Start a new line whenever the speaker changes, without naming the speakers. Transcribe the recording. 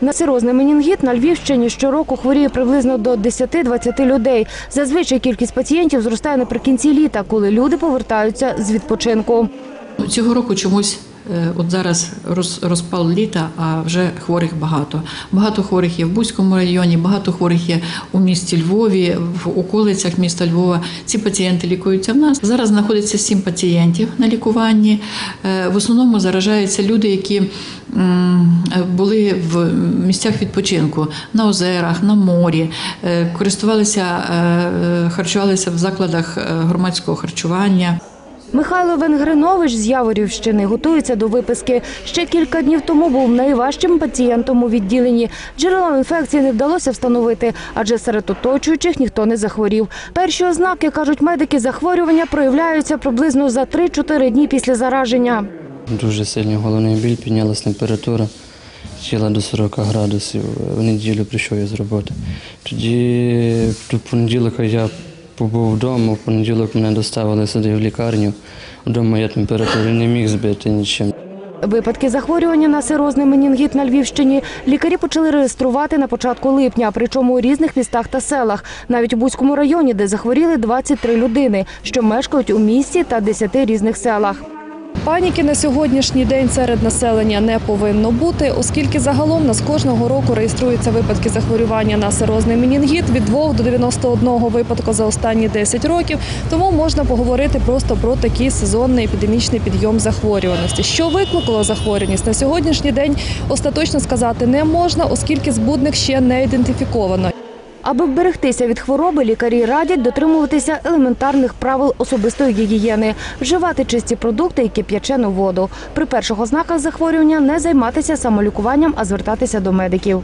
На сирозний менінгіт на Львівщині щороку хворіє приблизно до 10-20 людей. Зазвичай кількість пацієнтів зростає наприкінці літа, коли люди повертаються з відпочинку.
Цього року чомусь. Е, От зараз роз- розпал літа, а вже хворих багато. Багато хворих є в Бузькому районі, багато хворих є у місті Львові, в околицях міста Львова. Ці пацієнти лікуються в нас. Зараз знаходиться сім пацієнтів на лікуванні. Е, В основному заражаються люди, які були в місцях відпочинку на озерах, на морі, е, користувалися, харчувалися в закладах громадського харчування.
Михайло Венгринович з Яворівщини готується до виписки. Ще кілька днів тому був найважчим пацієнтом у відділенні. Джерелом інфекції не вдалося встановити, адже серед оточуючих ніхто не захворів. Перші ознаки, кажуть медики, захворювання проявляються приблизно за 3-4 дні після зараження.
Дуже сильний головний біль, піднялась температура, сіла до 40 градусів. В неділю прийшов я з роботи. Тоді до понеділка я побув вдома, в понеділок мене доставили сюди в лікарню. Вдома я температури не міг збити нічим.
Випадки захворювання на сирозний менінгіт на Львівщині лікарі почали реєструвати на початку липня, причому у різних містах та селах, навіть у Бузькому районі, де захворіли 23 людини, що мешкають у місті та 10 різних селах.
Паніки на сьогоднішній день серед населення не повинно бути, оскільки загалом нас кожного року реєструються випадки захворювання на сирозний менінгіт від 2 до 91 випадку за останні 10 років. Тому можна поговорити просто про такий сезонний епідемічний підйом захворюваності. Що викликало захворюваність на сьогоднішній день остаточно сказати не можна, оскільки збудник ще не ідентифіковано.
Аби вберегтися від хвороби, лікарі радять дотримуватися елементарних правил особистої гігієни, вживати чисті продукти і кип'ячену воду. При перших ознаках захворювання не займатися самолікуванням, а звертатися до медиків.